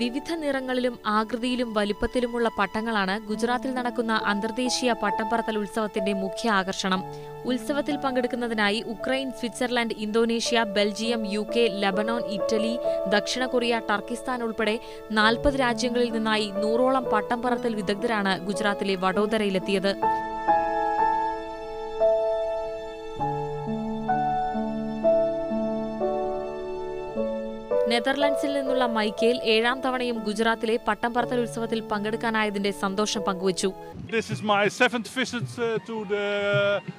വിവിധ നിറങ്ങളിലും ആകൃതിയിലും വലിപ്പത്തിലുമുള്ള പട്ടങ്ങളാണ് ഗുജറാത്തിൽ നടക്കുന്ന അന്തർദേശീയ പട്ടംപറത്തൽ ഉത്സവത്തിന്റെ മുഖ്യ ആകർഷണം. ഉത്സവത്തിൽ പങ്കെടുക്കുന്നതിനായി Ukraine Switzerland Indonesia Belgium U K Lebanon Italy ദക്ഷിണ കൊറിയ ടർക്കിസ്ഥാൻ ഉൾപ്പെടെ നാൽപ്പത് രാജ്യങ്ങളിൽ നിന്നായി നൂറോളം പട്ടം പറത്തൽ വിദഗ്ധരാണ് ഗുജറാത്തിലെ വഡോദരയിലെത്തിയത്. നെതർലൻഡ്സിൽ നിന്നുള്ള മൈക്കേൽ ഏഴാം തവണയും ഗുജറാത്തിലെ പട്ടം പറത്തൽ ഉത്സവത്തിൽ പങ്കെടുക്കാനായതിന്റെ സന്തോഷം പങ്കുവച്ചു This is my seventh visit uh, to the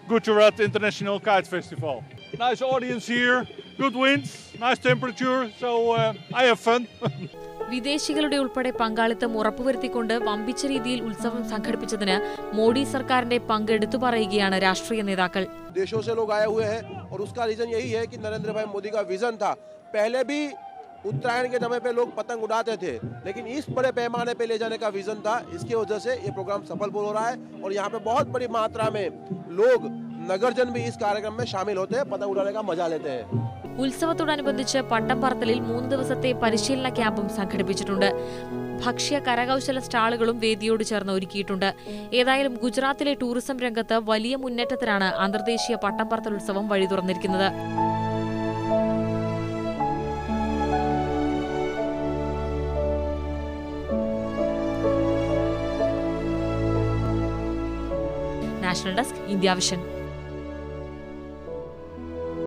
Gujarat International Kite Festival. Nice audience here, good winds, nice temperature, so uh, I have fun. വിദേശികളുടെ ഉൾപ്പെടെ പങ്കാളിത്തം ഉറപ്പുവരുത്തിക്കൊണ്ട് വമ്പിച്ച രീതിയിൽ ഉത്സവം സംഘടിപ്പിച്ചതിന് മോഡി സർക്കാരിന്റെ പങ്ക് എടുത്തു പറയുകയാണ് രാഷ്ട്രീയ നേതാക്കൾ ദേശോ സെ ലോഗ് ആയ ഹുവേ ഹൈ ഓർ ഉസ്കാ റീസൺ യഹി ഹൈ കി നരേന്ദ്ര ഭായി മോദി കാ വിഷൻ താ പഹലെ ഭീ उत्तरायण के समय पे लोग पतंग उड़ाते थे लेकिन इस बड़े पैमाने पे ले जाने का विजन था इसकी वजह से ये प्रोग्राम सफल हो रहा है और यहाँ पे बहुत बड़ी मात्रा में लोग नगरजन भी इस कार्यक्रम में शामिल होते हैं पतंग उड़ाने का मजा लेते हैं ഉത്സവത്തോടനുബന്ധിച്ച് പട്ടം പറത്തലിൽ മൂന്ന് ദിവസത്തെ പരിശീലന ക്യാമ്പും സംഘടിപ്പിച്ചിട്ടുണ്ട് ഭക്ഷ്യ കരകൗശല സ്റ്റാളുകളും വേദിയോട് ചേർന്ന് ഒരുക്കിയിട്ടുണ്ട് ഏതായാലും ഗുജറാത്തിലെ ടൂറിസം രംഗത്ത് വലിയ മുന്നേറ്റത്തിനാണ് അന്തർദേശീയ പട്ടം പറത്തൽ ഉത്സവം വഴി തുറന്നിരിക്കുന്നത് National desk India vision